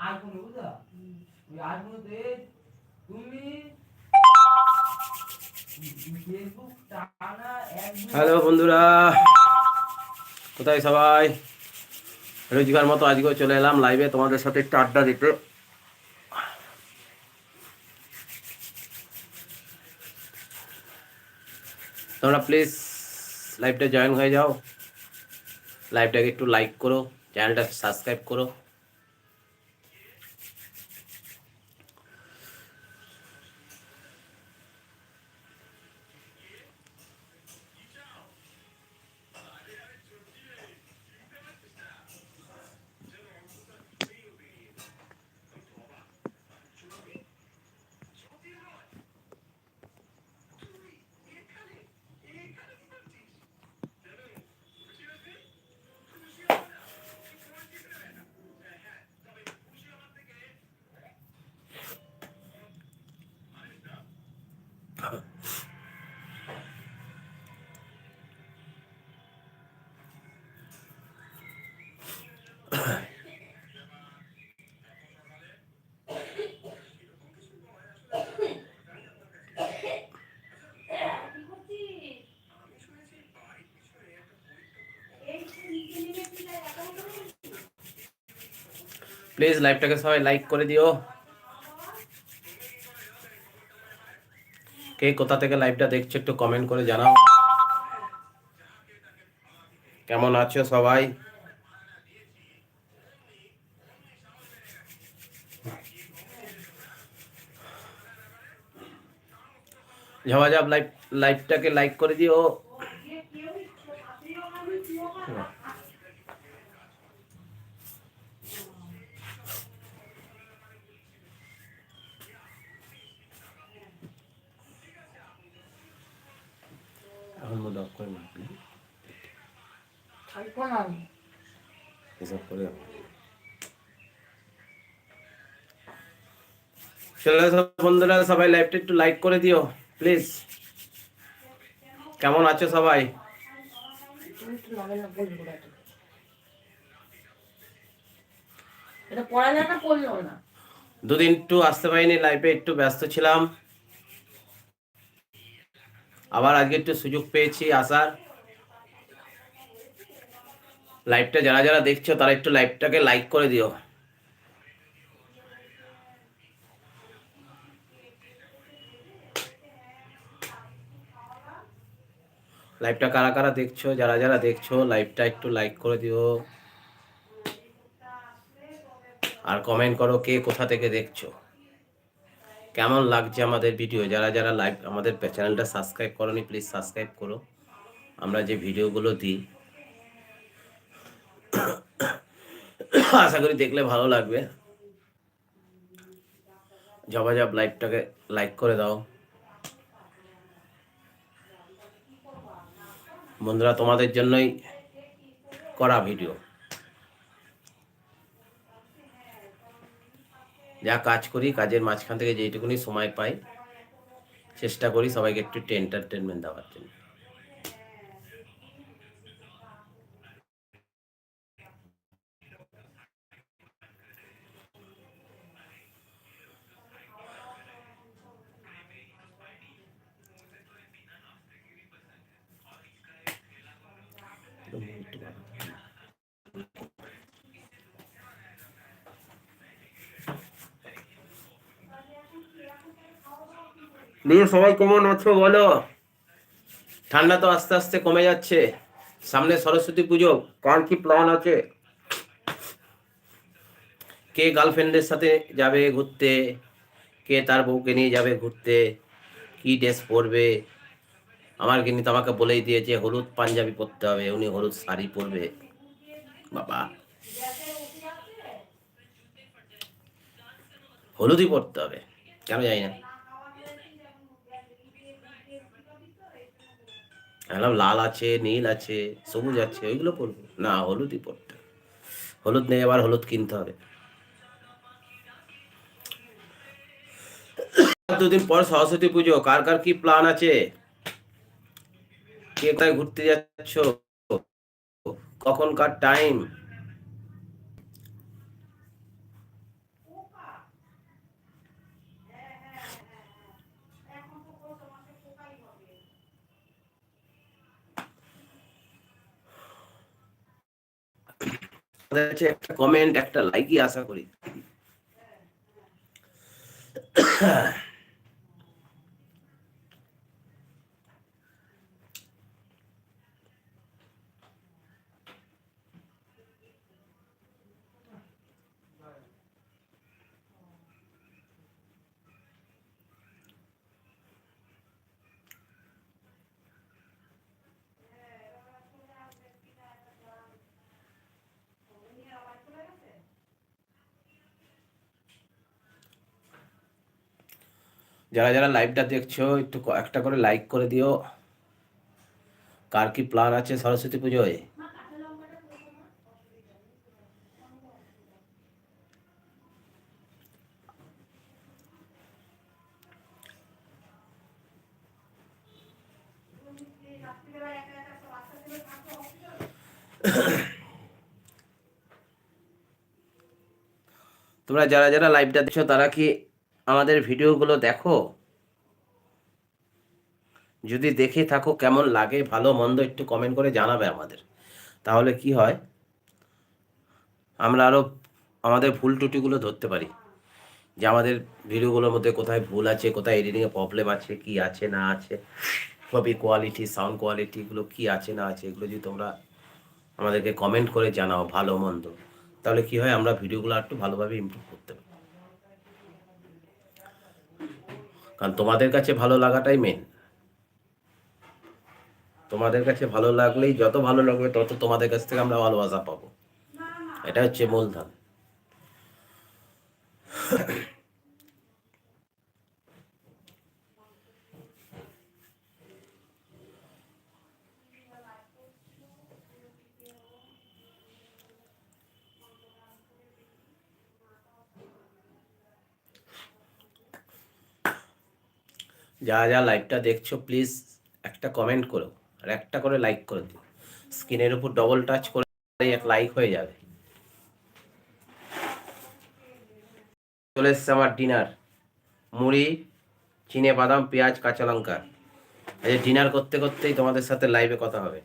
ওই তুমি হ্যালো বন্ধুরা কোথায় সবাই? রোজগার মতো আজকেও চলে এলাম লাইভে তোমাদের সাথে একটু আড্ডা দিতে। তোমরা প্লিজ লাইভটা জয়েন হয়ে যাও। লাইভটাকে একটু লাইক করো চ্যানেলটা সাবস্ক্রাইব করো। প্লিজ লাইভটাকে সবাই লাইক করে দিও। কে কোথা থেকে লাইভটা দেখছ একটু কমেন্ট করে জানাও। কেমন আছো সবাই? ঝামাঝাপ লাইভ লাইভটাকে লাইক করে দিও। এখন করে। এসব করে চলে বন্ধুরা সবাই লাইভটা একটু লাইক করে দিও প্লিজ। কেমন আছো সবাই? দুদিন একটু আসতে পারিনি লাইফে একটু ব্যস্ত ছিলাম। আবার আজকে একটু সুযোগ পেয়েছি আসার। লাইভটা যারা যারা দেখছ তারা একটু লাইভটাকে লাইক করে দিও। লাইভটা কারা কারা দেখছ? যারা যারা দেখছ লাইভটা একটু লাইক করে দিও। আর কমেন্ট করো কে কোথা থেকে দেখছ। কেমন লাগছে আমাদের ভিডিও যারা যারা লাইভ আমাদের চ্যানেলটা সাবস্ক্রাইব করোনি প্লিজ সাবস্ক্রাইব করো। আমরা যে ভিডিওগুলো দিই। আশা করি দেখলে ভালো লাগবে। জবাজব লাইভটাকে লাইক করে দাও। বন্ধুরা, তোমাদের জন্যই করা ভিডিও। যা কাজ করি, কাজের মাঝখান থেকে যেইটুকুনি সময় পাই, চেষ্টা করি সবাইকে একটু এন্টারটেনমেন্ট দেওয়ার জন্য। দিয়ে সবাই কেমন আছো বলো? ঠান্ডা তো আস্তে আস্তে কমে যাচ্ছে। সামনে সরস্বতী পুজো, কার কি প্ল্যান আছে? কে গার্লফ্রেন্ডের সাথে যাবে ঘুরতে? কে তার বউকে নিয়ে যাবে ঘুরতে? কি ড্রেস পরবে? আমার কিন্তু আমাকে বলেই দিয়েছে, হলুদ পাঞ্জাবি পরতে হবে। উনি হলুদ শাড়ি পরবে। বাবা। হলুদই পরতে হবে। কেন জানি না। লাল আছে, নীল আছে, সবুজ আছে, ওইগুলো পরবো। না, হলুদই পরতে হলুদ নেই, আবার হলুদ কিনতে হবে। দুদিন পর সরস্বতী পুজো, কার কার কি প্ল্যান আছে? কে কোথায় ঘুরতে যাচ্ছ? কখনকার টাইম? একটা কমেন্ট একটা লাইকই আশা করি। যারা যারা লাইভটা দেখছ, একটু একটা করে লাইক করে দিও। কার কি প্ল্যান আছে সরস্বতী পুজোয়? তোমরা যারা যারা লাইভটা দেখছ, তারা কি আমাদের ভিডিওগুলো দেখো। যদি দেখে থাকো কেমন লাগে, ভালো, মন্দ, একটু কমেন্ট করে জানাবে আমাদের। তাহলে কি হয়? আমরা আরও আমাদের ভুল ত্রুটিগুলো ধরতে পারি। যে আমাদের ভিডিওগুলোর মধ্যে কোথায় ভুল আছে, কোথায় এডিটিংয়ে প্রবলেম আছে, কি আছে, না আছে কপি কোয়ালিটি সাউন্ড কোয়ালিটি এগুলো কি আছে, না আছে, এগুলো যদি তোমরা আমাদেরকে কমেন্ট করে জানাও ভালো, মন্দ, তাহলে কি হয়? আমরা ভিডিওগুলো একটু ভালোভাবে ইমপ্রুভ করতে পারি। কারণ তোমাদের কাছে ভালো লাগাটাই মেন তোমাদের কাছে ভালো লাগলেই যত ভালো লাগবে, তত তোমাদের কাছ থেকে আমরা ভালোবাসা পাবো। এটা হচ্ছে মূলধন। যারা যারা লাইভটা দেখছ প্লিজ একটা কমেন্ট করো আর একটা করে লাইক করে দিও। স্ক্রিনের উপর ডবল টাচ করে এক লাইক হয়ে যাবে। চলে এসছে আমার ডিনার মুড়ি চিনে বাদাম পেঁয়াজ কাঁচা লঙ্কা। এই ডিনার করতে করতেই তোমাদের সাথে লাইভে কথা হবে।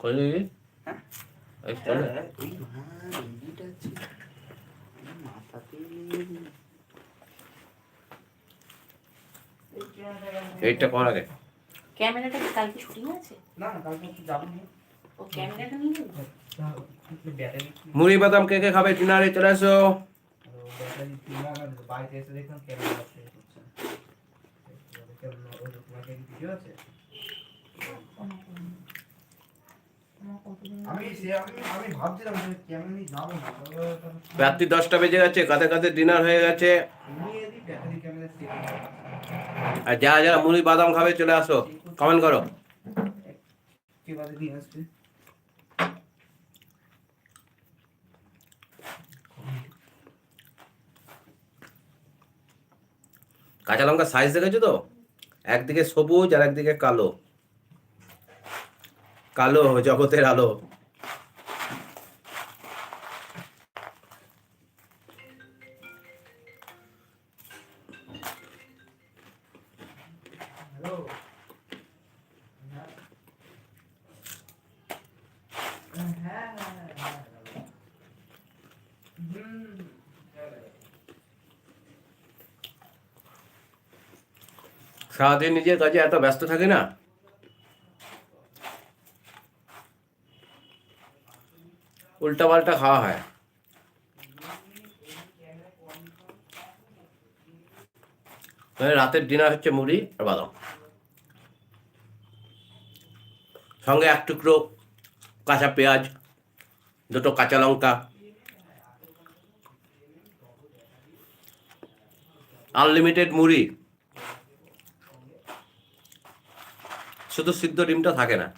করে দিবি? এই করে দে। এইটা কর আগে। ক্যামেরাটা কি কালকে শুটিং আছে না কালকে একটু যাব না। ও ক্যামেরাটা নিয়ে যাব? মুড়ি বাদাম কে কে খাবে? ডিনারে চলে আসো বাড়িতে এসে। দেখলাম ক্যামেরা আছে ভিডিও আছে না রাত্রি দশটা বেজে গেছে কাতে কাতে ডিনার হয়ে গেছে। আর যারা যারা মুড়ি বাদাম খাবে চলে আসো কমেন্ট করো। কাঁচা লঙ্কার সাইজ দেখেছ তো? একদিকে সবুজ আর একদিকে কালো। কালো জগতের আলো। সারাদিন নিজের কাজে এত ব্যস্ত থাকে না। উল্টা পাল্টা খাওয়া হয়। রাতের ডিনার হচ্ছে মুড়ি আর বাদাম। সঙ্গে এক টুকরো কাঁচা পেঁয়াজ, দুটো কাঁচা লঙ্কা। আনলিমিটেড মুড়ি। শুধু সিদ্ধ ডিমটা থাকে না।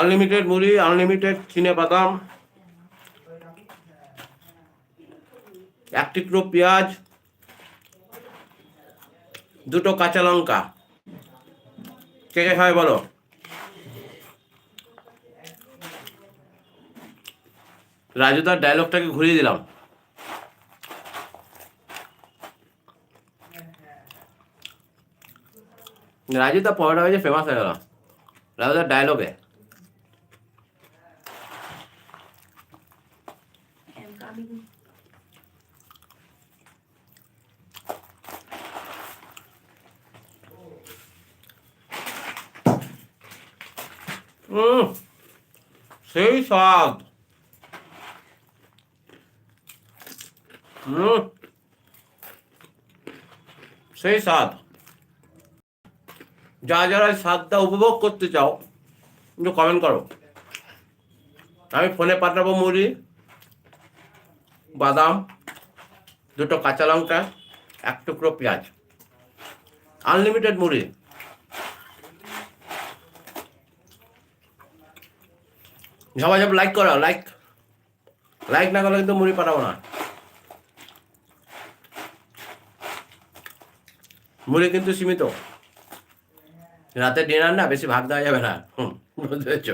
আনলিমিটেড মুড়ি আনলিমিটেড চিনে বাদাম এক টুকরো পেঁয়াজ, দুটো কাঁচা লঙ্কা। কে কে খাবে বলো? রাজু রাজুদার ডায়লগটাকে ঘুরিয়ে দিলাম। রাজু তার পরোটা হয়েছে ফেমাস হয়ে গেল। রাজুদার ডায়লগে আমি হুম সেই স্বাদ সেই স্বাদ যা যারা স্বাদটা উপভোগ করতে চাও একটু কমেন্ট করো। আমি ফোনে পাঠাবো মুড়ি, বাদাম, দুটো কাঁচা লঙ্কা, এক টুকরো পেঁয়াজ। আনলিমিটেড মুড়ি। সবাই সব লাইক করো লাইক লাইক না করলে কিন্তু মুড়ি পাঠাবো না। মুড়ি কিন্তু সীমিত। রাতে ডিনার না বেশি ভাগ দেওয়া যাবে না। হুম বুঝতে পেরেছ?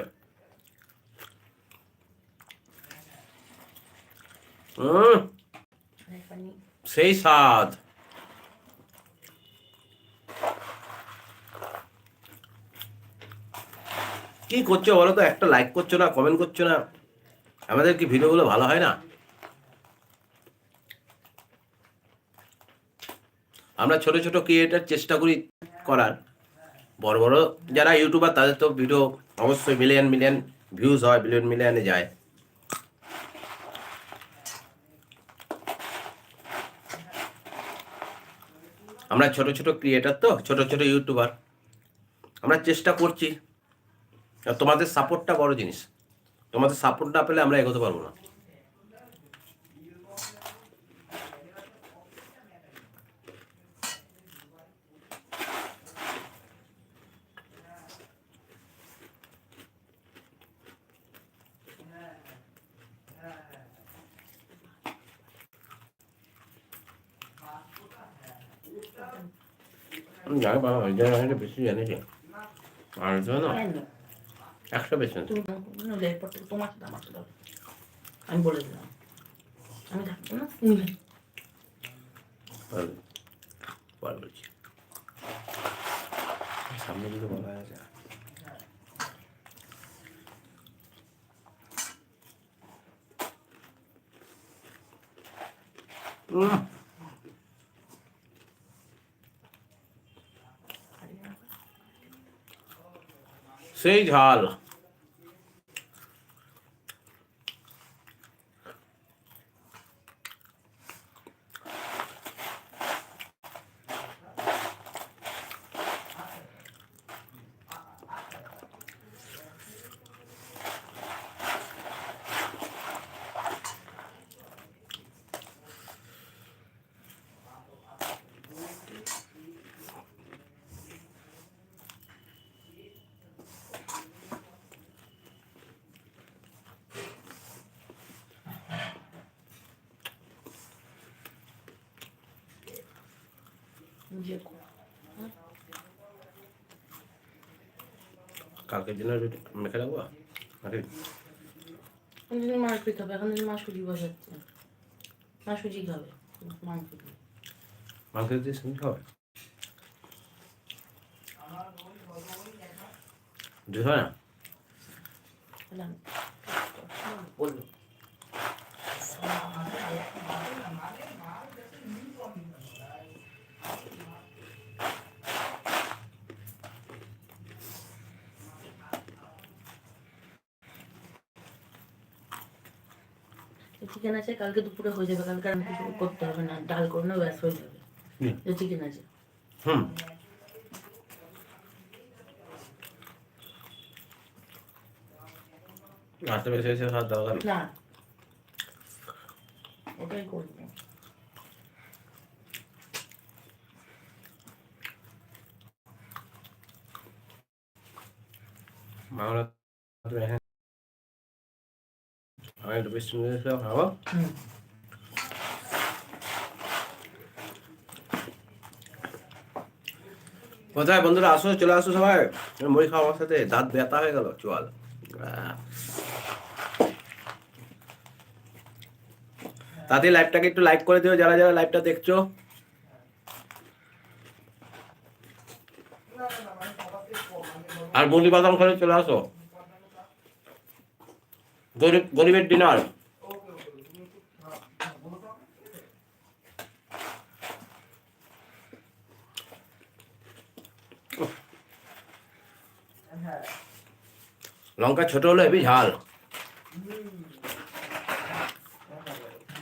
হুম সেই স্বাদ। কি করছ বলো তো? একটা লাইক করছ না কমেন্ট করছ না? আমাদের কি ভিডিওগুলো ভালো হয় না? আমরা ছোট ছোট ক্রিয়েটার চেষ্টা করি করার। বড় বড় যারা ইউটিউবার তাদের তো ভিডিও অবশ্যই মিলিয়ন মিলিয়ন ভিউজ হয় মিলিয়ন মিলিয়নে যায়। আমরা ছোট ছোট ক্রিয়েটার তো, ছোট ছোট ইউটিউবার আমরা চেষ্টা করছি। তোমাদের সাপোর্টটা বড় জিনিস। তোমাদের সাপোর্ট না পেলে আমরা এগোতে পারব না। আমি জানি বাবা বেশি জানিস আর জন্য কেন? একশো বেশি না। তুমি নইলে এরপর থেকে তোমার সাথে আমার সাথে আমি বলে দিলাম। আমি থাকব না? বলছি সামনে যদি বলা আছে উম, সেই ঝাল কালকের জন্য মেখে রাখব? মাছ পিঠ হবে এখন মা সুজি বসাচ্ছে মা সুজি খাবে মাংস মাংস দিয়ে সুজি খাবে? জোর হয় না? চিকেন আছে কালকে দুপুরে হয়ে যাবে কালকে আর কিছু করতে হবে না ডাল করে না ব্যাস হয়ে যাবে। চিকেন আছে। হুম। বেশি বেশি না। ওটাই করব। আমি একটু বেশি নিয়ে হুম কোথায় বন্ধুরা? আসো, চলে আসো সবাই। মুড়ি খাওয়া আমার সাথে দাঁত ব্যথা হয়ে গেল, চল। তাতে লাইভটাকে একটু লাইক করে দিও, যারা যারা লাইভটা দেখছ। আর বলি বাদাম করে চলে আসো। গরিব গরিবের ডিনার। লঙ্কা ছোট হলো হেবি ঝাল।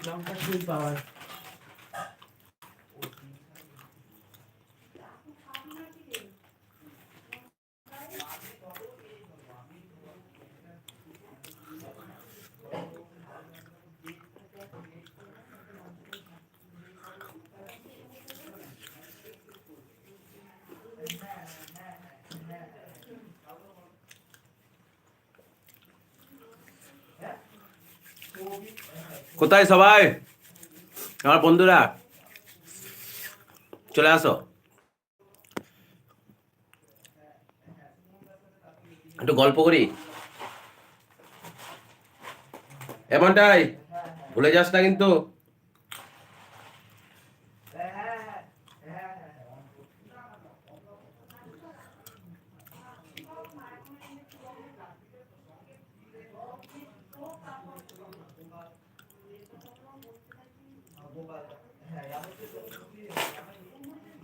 লঙ্কা কোথায় সবাই? আমার বন্ধুরা চলে আসো। একটু গল্প করি। এমনটাই ভুলে যাস না কিন্তু।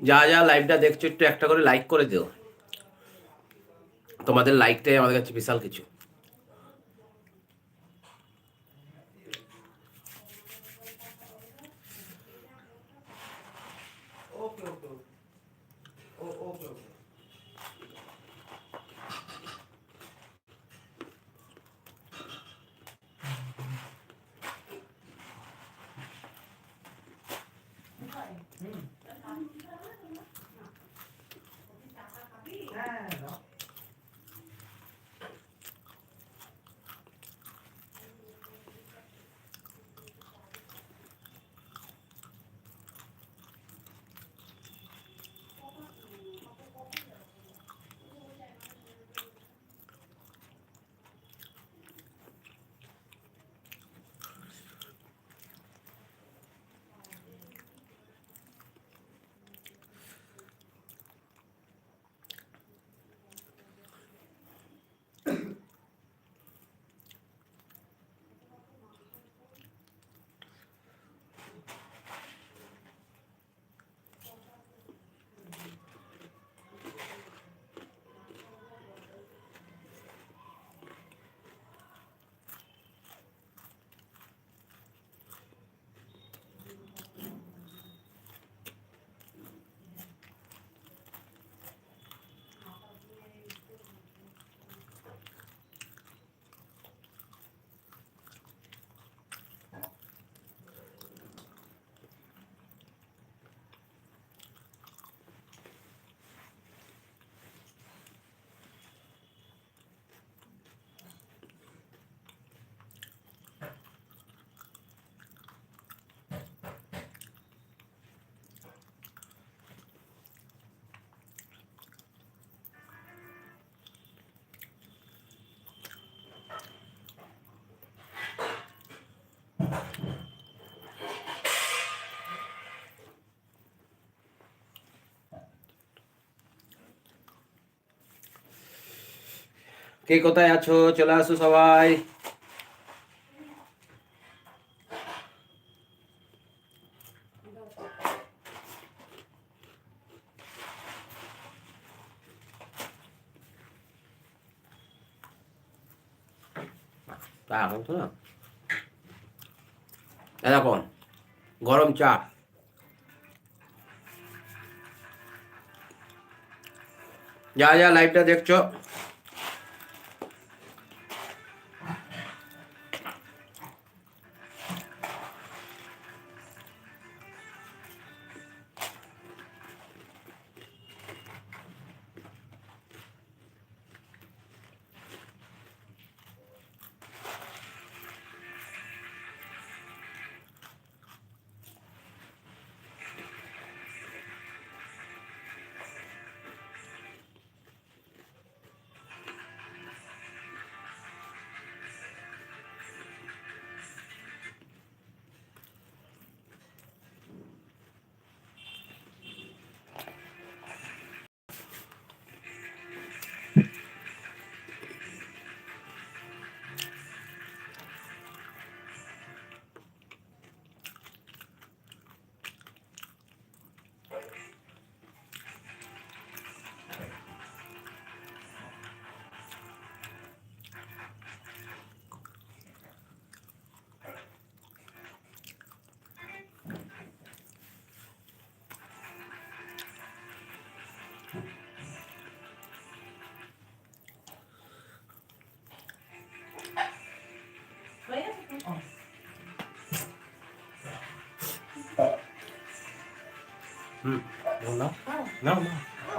যা যা লাইভটা দেখছ, একটু একটা করে লাইক করে দিও। তোমাদের লাইকটাই আমাদের কাছে বিশাল কিছু। কে কোথায় আছো? চলে আসো সবাই। এখন তো না। এরকম গরম চা। যা যা লাইভটা দেখছ।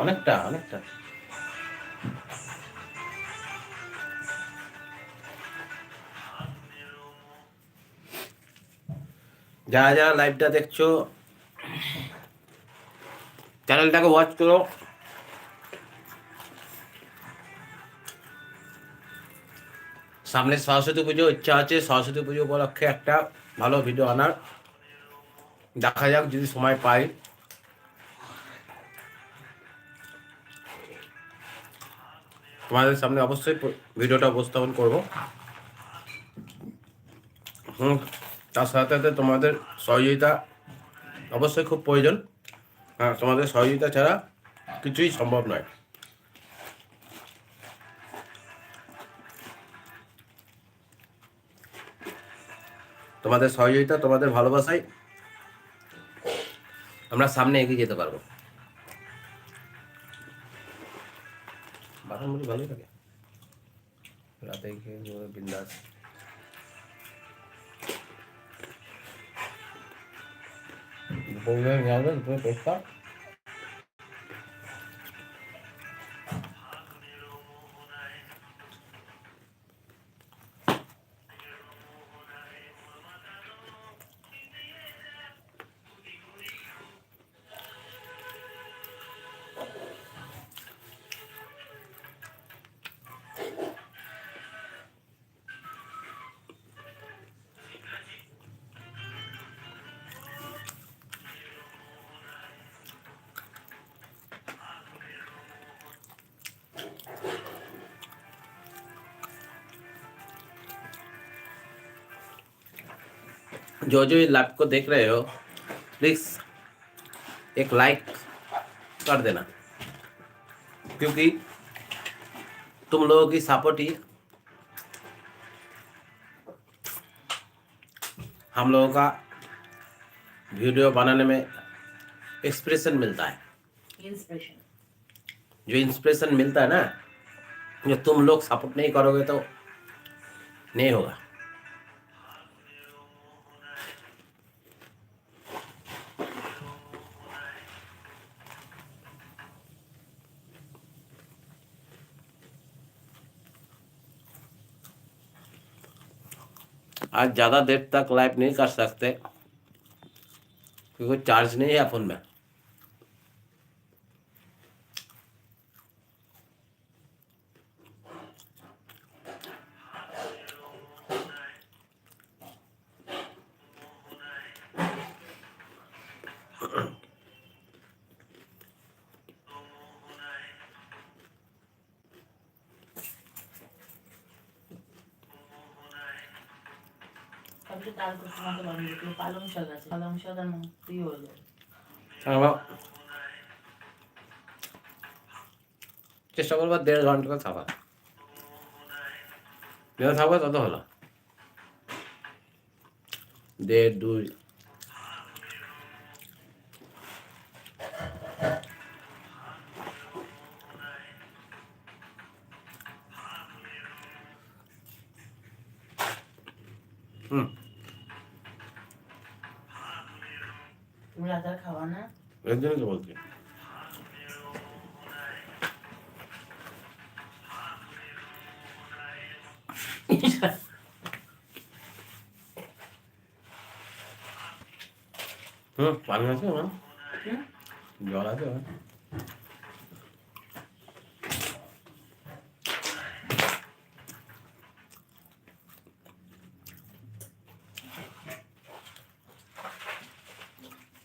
অনেকটা অনেকটা। যারা যারা লাইভটা দেখছ। চ্যানেলটাকে ওয়াচ করো। সামনে সরস্বতী পুজো, ইচ্ছা আছে সরস্বতী পুজো উপলক্ষে একটা ভালো ভিডিও আনার। দেখা যাক যদি সময় পাই। তোমাদের সামনে অবশ্যই ভিডিওটা উপস্থাপন করব। হুম, তার সাথে সাথে তোমাদের সহযোগিতা অবশ্যই খুব প্রয়োজন। হ্যাঁ তোমাদের সহযোগিতা ছাড়া কিছুই সম্ভব নয়। তোমাদের সহযোগিতা, তোমাদের ভালোবাসাই আমরা সামনে এগিয়ে যেতে পারব। বাসন মুড়ি ভালোই লাগে রাতে খেয়ে পুরো বিন্দাস দুপুরে নিয়ে আসবেন দুপুরে পেশটা जो जो लाइव को देख रहे हो प्लीज़ एक लाइक कर देना। क्योंकि तुम लोगों की सपोर्ट ही हम लोगों का वीडियो बनाने में एक्सप्रेशन मिलता है। इंस्पिरेशन जो इंस्पिरेशन मिलता है ना जो तुम लोग सपोर्ट नहीं करोगे तो नहीं होगा। आज ज़्यादा देर तक लाइव नहीं कर सकते क्योंकि चार्ज नहीं है फ़ोन में। আছে পালং শাক হয়ে যাবে চেষ্টা করব দেড় ঘণ্টা থাকা যত থাকবে তত হলো দেড় দুই হুম পানি আছে না হুম? জল আছে